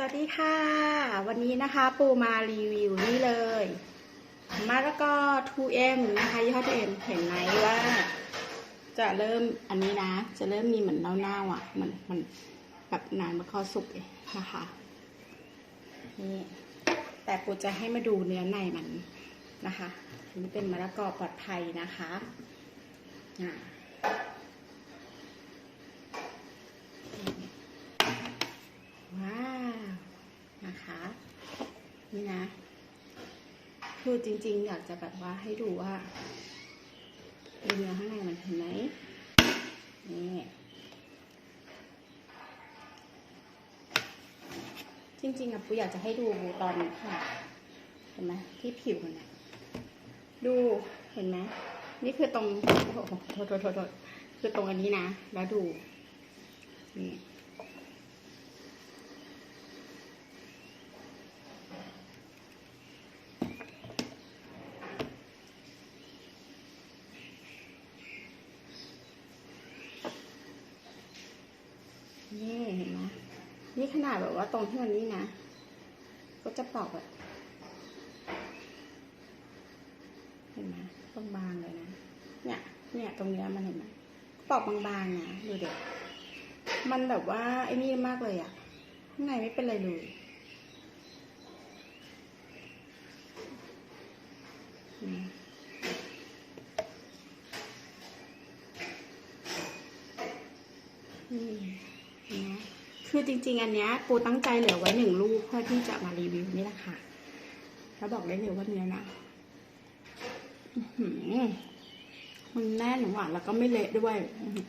สวัสดีค่ะ วันนี้นะคะปูมารีวิวนี่เลยมะละกอ 2M นะคะยี่ห้อ 2M เห็นไหมว่า จะเริ่มอันนี้นะ จะเริ่มมีเหมือนเน่าๆอะ มันมันแบบนานมะกอสุกเลยนะคะนี่แต่ปูจะให้มาดูเนื้อในมันนะคะอันเป็นมะละกอปลอดภัยนะคะอ่า ว้าว นี่นะคือจริง ๆ อยากจะแบบว่าให้ดูว่าเนื้อข้างในมันเห็นไหมนี่จริงๆอะปูอยากจะให้ดูตอนนี้ค่ะ เห็นไหมที่ผิวมันนี่ยดูเห็นไหมนี่คือตรงโอ้โหโทษโทษโทษคือตรงอันนี้นะ แล้วดูนี่ นี่เห็นไหมนี่ขนาดแบบว่าตรงที่มันนี่นะ ก็จะปอกแบบเห็นไหมบางๆเลยนะ เนี่ย เนี่ยตรงเนี้ยมันเห็นไหมปอกบางๆนะดูเด็กมันแบบว่าไอ้นี่มากเลยอะข้างในไม่เป็นไรเลยอืมอืมนะ คือจริง ๆ อันเนี้ยปูตั้งใจเหลือไว้หนึ่งลูกเพื่อที่จะมารีวิวนี่แหละค่ะ แล้วบอกได้เลยว่าเนื้อนะมันแน่นหวานแล้วก็ไม่เละด้วยอื้อหือ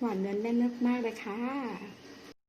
หวานเนื้อแน่นมากๆเลยค่ะ